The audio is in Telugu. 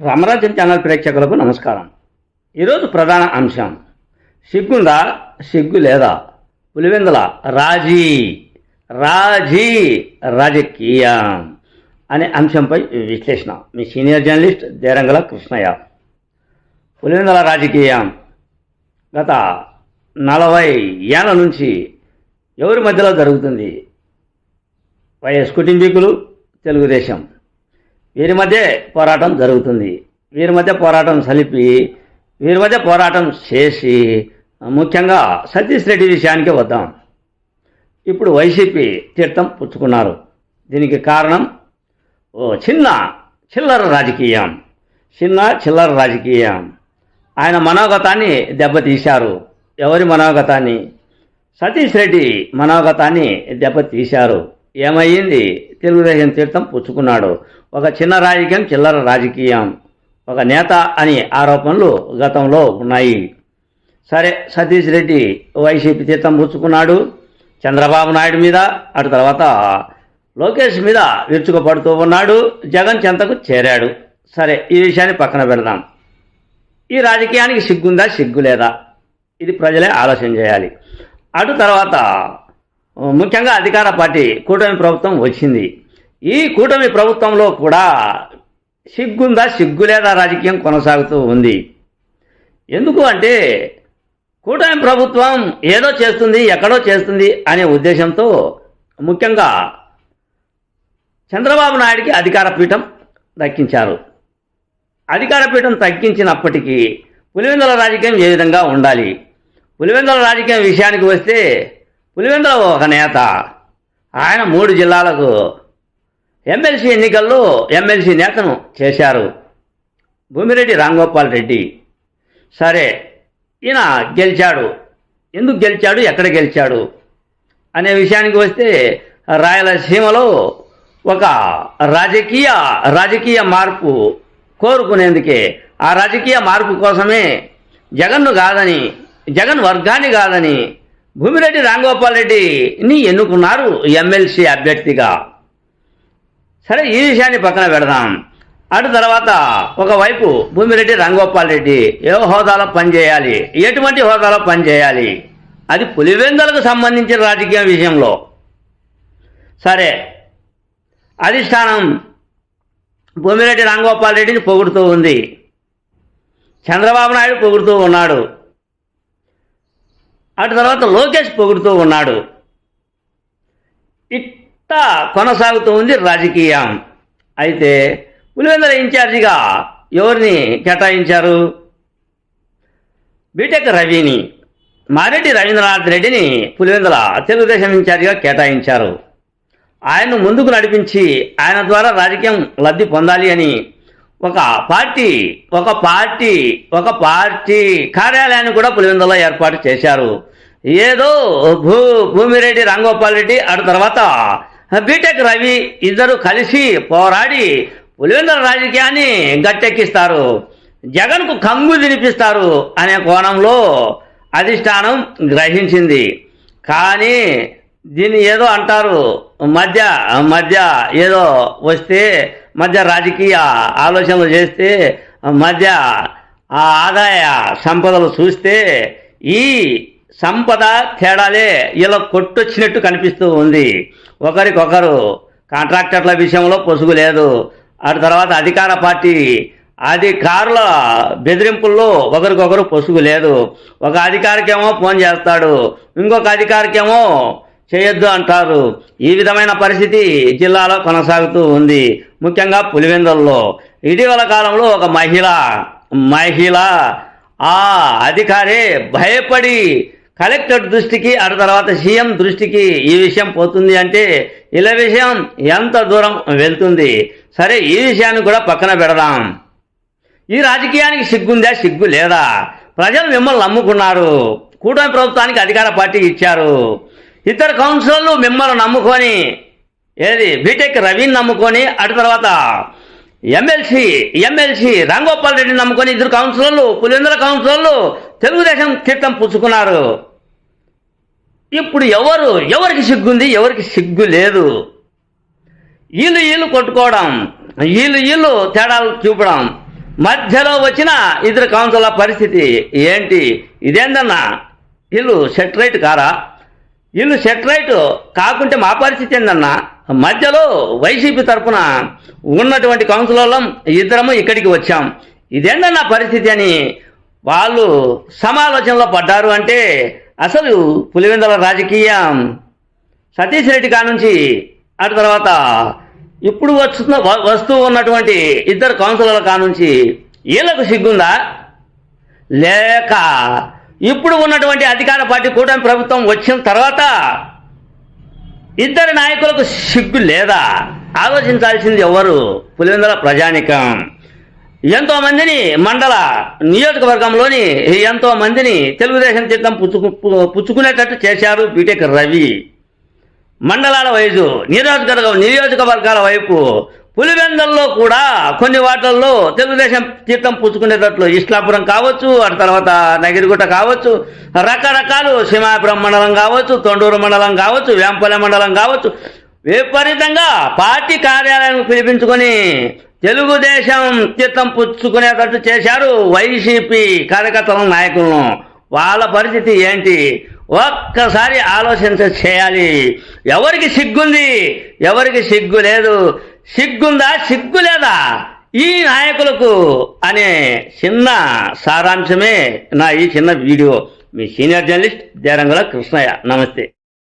రామరాజ్యం ఛానల్ ప్రేక్షకులకు నమస్కారం. ఈరోజు ప్రధాన అంశం. సిగ్గుందా? సిగ్గు లేదా? పులివెందుల రాజీ రాజీ రాజకీయం అనే అంశంపై విశ్లేషణ. మీ సీనియర్ జర్నలిస్ట్ దేరంగల కృష్ణయ్య. పులివెందుల రాజకీయం. గత నలభై ఏళ్ళ నుంచి ఎవరి మధ్యలో జరుగుతుంది? వైఎస్ కుటుంబీకులు తెలుగుదేశం. వీరి మధ్య పోరాటం జరుగుతుంది. వీరి మధ్య పోరాటం సలిపి వీరి మధ్య పోరాటం చేసి ముఖ్యంగా సతీష్ రెడ్డి విషయానికి వద్దాం. ఇప్పుడు వైసీపీ తీర్థం పుచ్చుకున్నారు. దీనికి కారణం ఓ చిన్న చిల్లర రాజకీయం. చిన్న చిల్లర రాజకీయం. ఆయన మనోగతాన్ని దెబ్బతీశారు. ఎవరి మనోగతాన్ని? సతీష్ రెడ్డి మనోగతాన్ని దెబ్బతీశారు. ఏమయ్యింది? తెలుగుదేశం తీర్థం పుచ్చుకున్నాడు. ఒక చిన్న రాజకీయం చిల్లర రాజకీయం. ఒక నేత అని ఆరోపణలు గతంలో ఉన్నాయి. సరే సతీష్ రెడ్డి వైసీపీ తీర్థం పుచ్చుకున్నాడు. చంద్రబాబు నాయుడు మీద అటు తర్వాత లోకేష్ మీద విరుచుకుపడుతూ ఉన్నాడు. జగన్ చెంతకు చేరాడు. సరే ఈ విషయాన్ని పక్కన పెడదాం. ఈ రాజకీయానికి సిగ్గుందా సిగ్గు లేదా ఇది ప్రజలే ఆలోచన చేయాలి. అటు తర్వాత ముఖ్యంగా అధికార పార్టీ కూటమి ప్రభుత్వం వచ్చింది. ఈ కూటమి ప్రభుత్వంలో కూడా సిగ్గుందా సిగ్గు లేదా రాజకీయం కొనసాగుతూ ఉంది. ఎందుకు అంటే కూటమి ప్రభుత్వం ఏదో చేస్తుంది ఎక్కడో చేస్తుంది అనే ఉద్దేశంతో ముఖ్యంగా చంద్రబాబు నాయుడికి అధికార పీఠం దక్కించారు. అధికార పీఠం తగ్గించినప్పటికీ పులివెందుల రాజకీయం ఏ విధంగా ఉండాలి? పులివెందుల రాజకీయం విషయానికి వస్తే పులివెందులో ఒక నేత. ఆయన మూడు జిల్లాలకు ఎమ్మెల్సీ ఎన్నికల్లో ఎమ్మెల్సీ నేతను చేశారు. భూమిరెడ్డి రాంగోపాల్ రెడ్డి. సరే ఈయన గెలిచాడు. ఎందుకు గెలిచాడు? ఎక్కడ గెలిచాడు? అనే విషయానికి వస్తే రాయలసీమలో ఒక రాజకీయ రాజకీయ మార్పు కోరుకునేందుకే ఆ రాజకీయ మార్పు కోసమే జగన్ను కాదని జగన్ వర్గాన్ని కాదని భూమిరెడ్డి రాంగోపాల్ రెడ్డిని ఎన్నుకున్నారు ఎమ్మెల్సీ అభ్యర్థిగా. సరే ఈ విషయాన్ని పక్కన పెడదాం. అటు తర్వాత ఒకవైపు భూమిరెడ్డి రంగోపాల్ రెడ్డి ఏ హోదాలో పనిచేయాలి ఎటువంటి హోదాలో పనిచేయాలి అది పులివెందులకు సంబంధించిన రాజకీయ విషయంలో. సరే అధిష్టానం భూమిరెడ్డి రాంగోపాల్ రెడ్డిని పొగుడుతూ ఉంది. చంద్రబాబు నాయుడు పొగుడుతూ ఉన్నాడు. అటు తర్వాత లోకేష్ పొగుడుతూ ఉన్నాడు. ఇట్టా కొనసాగుతూ ఉంది రాజకీయం. అయితే పులివెందుల ఇన్ఛార్జిగా ఎవరిని కేటాయించారు? బీటెక్ రవిని మారెడ్డి రవీంద్రనాథ్ రెడ్డిని పులివెందుల తెలుగుదేశం ఇన్ఛార్జిగా కేటాయించారు. ఆయన్ను ముందుకు నడిపించి ఆయన ద్వారా రాజకీయం లబ్ధి పొందాలి అని ఒక పార్టీ ఒక పార్టీ ఒక పార్టీ కార్యాలయాన్ని కూడా పులివెందులో ఏర్పాటు చేశారు. ఏదో భూ భూమిరెడ్డి రాంగోపాల్ రెడ్డి అటు తర్వాత బీటెక్ రవి ఇద్దరు కలిసి పోరాడి పులివెందుల రాజకీయాన్ని గట్టెక్కిస్తారు. జగన్కు కంగు తినిపిస్తారు అనే కోణంలో అధిష్టానం గ్రహించింది. కానీ దీన్ని ఏదో అంటారు మధ్య మధ్య ఏదో వస్తే మధ్య రాజకీయ ఆలోచనలు చేస్తే మధ్య ఆ ఆదాయ సంపదలు చూస్తే ఈ సంపద తేడాలే ఇలా కొట్టొచ్చినట్టు కనిపిస్తూ ఉంది. ఒకరికొకరు కాంట్రాక్టర్ల విషయంలో పొసుగు లేదు. ఆ తర్వాత అధికార పార్టీ అధికారుల బెదిరింపుల్లో ఒకరికొకరు పొసుగు లేదు. ఒక అధికారికేమో ఫోన్ చేస్తాడు. ఇంకొక అధికారికేమో చేయొద్దు అంటారు. ఈ విధమైన పరిస్థితి జిల్లాలో కొనసాగుతూ ఉంది. ముఖ్యంగా పులివెందుల్లో. ఇటీవల కాలంలో ఒక మహిళ మహిళ ఆ అధికారి భయపడి కలెక్టర్ దృష్టికి ఆ తర్వాత సీఎం దృష్టికి ఈ విషయం పోతుంది అంటే ఇలా విషయం ఎంత దూరం వెళ్తుంది? సరే ఈ విషయాన్ని కూడా పక్కన పెడదాం. ఈ రాజకీయానికి సిగ్గుందా? సిగ్గు లేదా? ప్రజలు మిమ్మల్ని నమ్ముకున్నారు. కూటమి ప్రభుత్వానికి అధికార పార్టీ ఇచ్చారు. ఇద్దరు కౌన్సిలర్లు మిమ్మల్ని నమ్ముకొని ఏది బీటెక్ రవిని నమ్ముకొని అటు తర్వాత ఎమ్మెల్సీ ఎమ్మెల్సీ రాంగోపాల్ రెడ్డిని నమ్ముకొని ఇద్దరు కౌన్సిలర్లు పులివెందుల కౌన్సిలర్లు తెలుగుదేశం తీర్థం పుచ్చుకున్నారు. ఇప్పుడు ఎవరు ఎవరికి సిగ్గుంది ఎవరికి సిగ్గు లేదు. వీళ్ళు వీళ్ళు కొట్టుకోవడం వీళ్ళు వీళ్ళు తేడాలు చూపడం మధ్యలో వచ్చిన ఇద్దరు కౌన్సిలర్ పరిస్థితి ఏంటి? ఇదేందన్నా? వీళ్ళు సెటరైట్ కారా? వీళ్ళు సెటరైట్ కాకుంటే మా పరిస్థితి ఏందన్నా? మధ్యలో వైసీపీ తరఫున ఉన్నటువంటి కౌన్సిలర్లం ఇద్దరము ఇక్కడికి వచ్చాం. ఇదేందన్నా పరిస్థితి అని వాళ్ళు సమాలోచనలో పడ్డారు అంటే అసలు పులివెందుల రాజకీయం సతీష్ రెడ్డి కానుంచి అటు తర్వాత ఇప్పుడు వస్తున్న వస్తూ ఉన్నటువంటి ఇద్దరు కౌన్సిలర్ల కానుంచి వీళ్ళకు సిగ్గుందా? లేక ఇప్పుడు ఉన్నటువంటి అధికార పార్టీ కూటమి ప్రభుత్వం వచ్చిన తర్వాత ఇద్దరు నాయకులకు సిగ్గు లేదా? ఆలోచించాల్సింది ఎవరు? పులివెందుల ప్రజానికం. ఎంతో మందిని మండల నియోజకవర్గంలోని ఎంతో మందిని తెలుగుదేశం చిత్తం పుచ్చుకు పుచ్చుకునేటట్టు చేశారు బీటెక్ రవి. మండలాల వైపు నియోజకవర్గ నియోజకవర్గాల వైపు పులివెందల్లో కూడా కొన్ని వాటిల్లో తెలుగుదేశం తీర్థం పుచ్చుకునేటట్లు ఇస్లాపురం కావచ్చు ఆ తర్వాత నగిరిగుట్ట కావచ్చు రకరకాలు సింహాపురం మండలం కావచ్చు తొండూరు మండలం కావచ్చు వేంపల్లె మండలం కావచ్చు. విపరీతంగా పార్టీ కార్యాలయానికి పిలిపించుకొని తెలుగుదేశం తీర్థం పుచ్చుకునేటట్టు చేశారు వైసీపీ కార్యకర్తల నాయకులను. వాళ్ళ పరిస్థితి ఏంటి? ఒక్కసారి ఆలోచించ చేయాలి. ఎవరికి సిగ్గుంది? ఎవరికి సిగ్గు లేదు. సిగ్గుందా? సిగ్గు లేదా? ఈ నాయకులకు అనే చిన్న సారాంశమే నా ఈ చిన్న వీడియో. మీ సీనియర్ జర్నలిస్ట్ దేరంగుల కృష్ణయ్య. నమస్తే.